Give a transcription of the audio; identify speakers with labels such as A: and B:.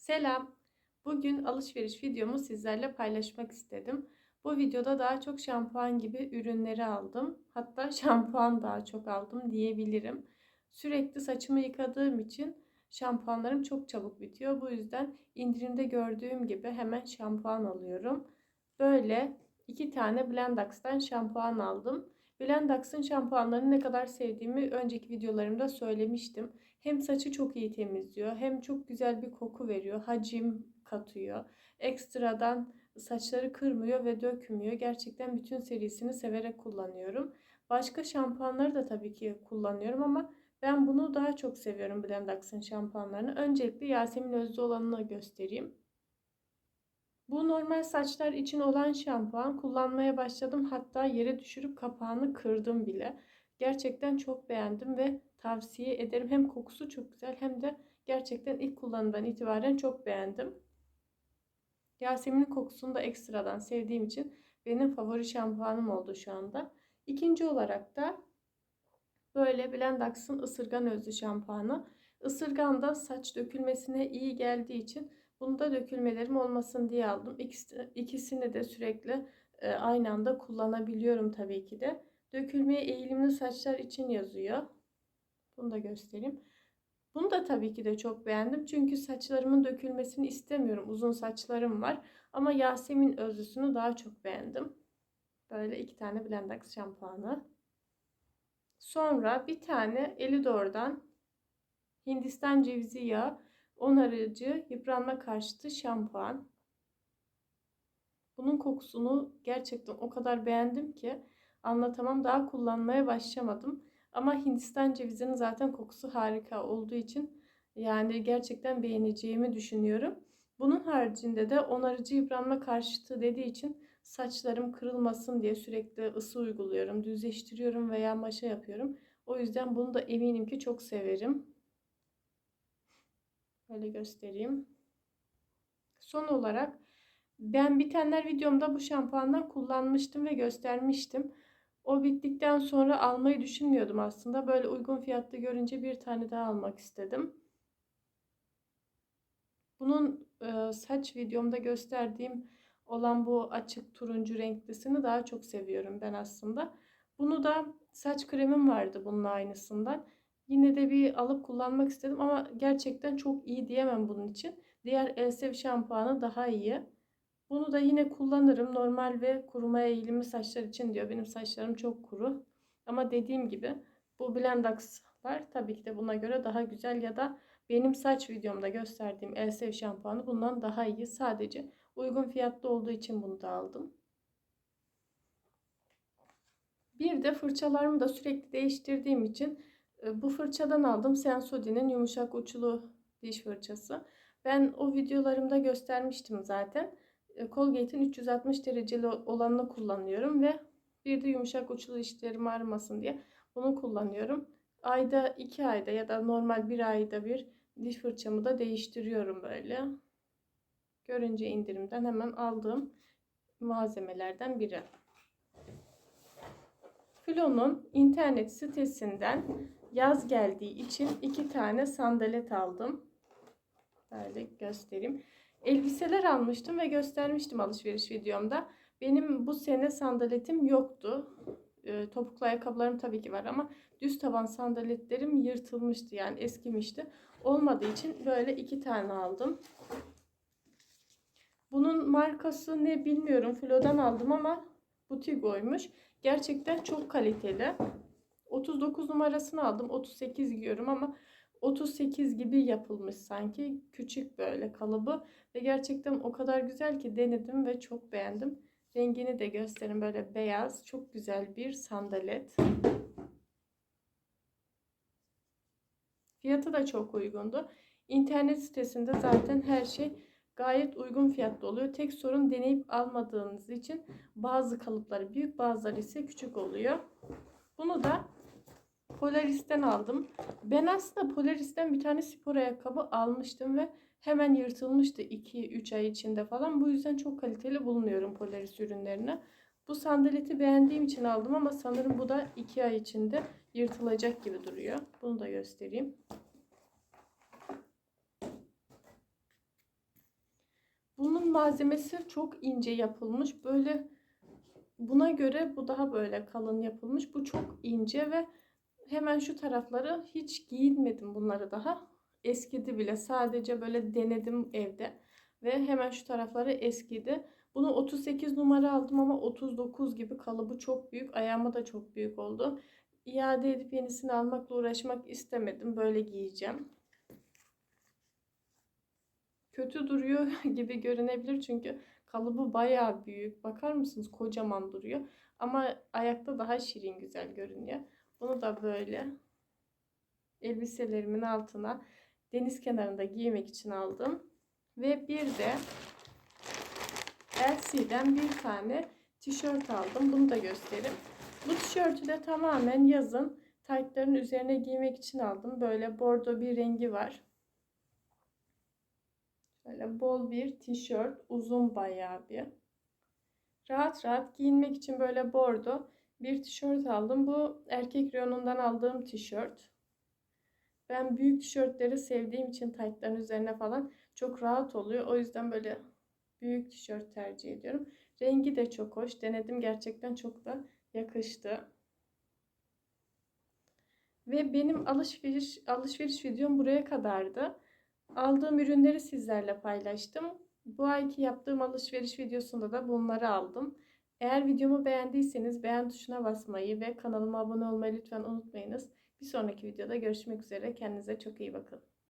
A: Selam. Bugün alışveriş videomu sizlerle paylaşmak istedim. Bu videoda daha çok şampuan gibi ürünleri aldım. Hatta şampuan daha çok aldım diyebilirim. Sürekli saçımı yıkadığım için şampuanlarım çok çabuk bitiyor. Bu yüzden indirimde gördüğüm gibi hemen şampuan alıyorum. Böyle iki tane Blendax'tan şampuan aldım. Blendax'ın şampuanlarını ne kadar sevdiğimi önceki videolarımda söylemiştim. Hem saçı çok iyi temizliyor hem çok güzel bir koku veriyor. Hacim katıyor. Ekstradan saçları kırmıyor ve dökmüyor. Gerçekten bütün serisini severek kullanıyorum. Başka şampuanları da tabii ki kullanıyorum ama ben bunu daha çok seviyorum Blendax'ın şampuanlarını. Öncelikle Yasemin Özlü olanını göstereyim. Bu normal saçlar için olan şampuan kullanmaya başladım. Hatta yere düşürüp kapağını kırdım bile. Gerçekten çok beğendim ve tavsiye ederim. Hem kokusu çok güzel hem de gerçekten ilk kullanımdan itibaren çok beğendim. Yasemin'in kokusunu da ekstradan sevdiğim için benim favori şampuanım oldu şu anda. İkinci olarak da böyle Blendax'ın ısırgan özlü şampuanı. Isırgan da saç dökülmesine iyi geldiği için bunu da dökülmelerim olmasın diye aldım. İkisi, ikisini de sürekli e, aynı anda kullanabiliyorum tabii ki de. Dökülmeye eğilimli saçlar için yazıyor. Bunu da göstereyim. Bunu da tabii ki de çok beğendim. Çünkü saçlarımın dökülmesini istemiyorum. Uzun saçlarım var. Ama Yasemin özlüsünü daha çok beğendim. Böyle iki tane Blendax şampuanı. Sonra bir tane Elidor'dan Hindistan cevizi yağı onarıcı yıpranma karşıtı şampuan. Bunun kokusunu gerçekten o kadar beğendim ki anlatamam. Daha kullanmaya başlamadım. Ama Hindistan cevizinin zaten kokusu harika olduğu için yani gerçekten beğeneceğimi düşünüyorum. Bunun haricinde de onarıcı yıpranma karşıtı dediği için saçlarım kırılmasın diye sürekli ısı uyguluyorum, düzleştiriyorum veya maşa yapıyorum. O yüzden bunu da eminim ki çok severim. Böyle göstereyim. Son olarak ben bitenler videomda bu şampuandan kullanmıştım ve göstermiştim. O bittikten sonra almayı düşünmüyordum aslında. Böyle uygun fiyatlı görünce bir tane daha almak istedim. Bunun e, saç videomda gösterdiğim olan bu açık turuncu renklisini daha çok seviyorum ben aslında. Bunu da saç kremim vardı bunun aynısından. Yine de bir alıp kullanmak istedim ama gerçekten çok iyi diyemem bunun için. Diğer Elsev şampuanı daha iyi. Bunu da yine kullanırım. Normal ve kurumaya eğilimli saçlar için diyor. Benim saçlarım çok kuru. Ama dediğim gibi bu Blendax'lar tabii ki de buna göre daha güzel ya da benim saç videomda gösterdiğim Elsev şampuanı bundan daha iyi. Sadece uygun fiyatlı olduğu için bunu da aldım. Bir de fırçalarımı da sürekli değiştirdiğim için bu fırçadan aldım. Sensodyne'in yumuşak uçlu diş fırçası. Ben o videolarımda göstermiştim zaten. E, Colgate'in 360 dereceli olanını kullanıyorum ve bir de yumuşak uçlu dişlerim ağrımasın diye bunu kullanıyorum. Ayda 2 ayda ya da normal bir ayda bir diş fırçamı da değiştiriyorum böyle. Görünce indirimden hemen aldığım malzemelerden biri. Flo'nun internet sitesinden yaz geldiği için iki tane sandalet aldım. Böyle göstereyim. Elbiseler almıştım ve göstermiştim alışveriş videomda. Benim bu sene sandaletim yoktu. E, topuklu ayakkabılarım tabii ki var ama düz taban sandaletlerim yırtılmıştı yani eskimişti. Olmadığı için böyle iki tane aldım. Bunun markası ne bilmiyorum. Flo'dan aldım ama Butigo'ymuş. Gerçekten çok kaliteli. 39 numarasını aldım. 38 giyiyorum ama 38 gibi yapılmış sanki. Küçük böyle kalıbı. Ve gerçekten o kadar güzel ki denedim ve çok beğendim. Rengini de gösterin böyle beyaz. Çok güzel bir sandalet. Fiyatı da çok uygundu. İnternet sitesinde zaten her şey gayet uygun fiyatlı oluyor. Tek sorun deneyip almadığınız için bazı kalıpları büyük bazıları ise küçük oluyor. Bunu da Polaris'ten aldım. Ben aslında Polaris'ten bir tane spor ayakkabı almıştım ve hemen yırtılmıştı 2-3 ay içinde falan. Bu yüzden çok kaliteli bulmuyorum Polaris ürünlerini. Bu sandaleti beğendiğim için aldım ama sanırım bu da 2 ay içinde yırtılacak gibi duruyor. Bunu da göstereyim. malzemesi çok ince yapılmış. Böyle buna göre bu daha böyle kalın yapılmış. Bu çok ince ve hemen şu tarafları hiç giyinmedim bunları daha. Eskidi bile. Sadece böyle denedim evde. Ve hemen şu tarafları eskidi. Bunu 38 numara aldım ama 39 gibi kalıbı çok büyük. Ayağıma da çok büyük oldu. İade edip yenisini almakla uğraşmak istemedim. Böyle giyeceğim. Kötü duruyor gibi görünebilir çünkü kalıbı bayağı büyük. Bakar mısınız? Kocaman duruyor. Ama ayakta daha şirin güzel görünüyor. Bunu da böyle elbiselerimin altına deniz kenarında giymek için aldım. Ve bir de LC'den bir tane tişört aldım. Bunu da göstereyim. Bu tişörtü de tamamen yazın taytların üzerine giymek için aldım. Böyle bordo bir rengi var. Şöyle bol bir tişört. Uzun bayağı bir. Rahat rahat giyinmek için böyle bordo bir tişört aldım. Bu erkek reyonundan aldığım tişört. Ben büyük tişörtleri sevdiğim için taytların üzerine falan çok rahat oluyor. O yüzden böyle büyük tişört tercih ediyorum. Rengi de çok hoş. Denedim gerçekten çok da yakıştı. Ve benim alışveriş alışveriş videom buraya kadardı. Aldığım ürünleri sizlerle paylaştım. Bu ayki yaptığım alışveriş videosunda da bunları aldım. Eğer videomu beğendiyseniz beğen tuşuna basmayı ve kanalıma abone olmayı lütfen unutmayınız. Bir sonraki videoda görüşmek üzere. Kendinize çok iyi bakın.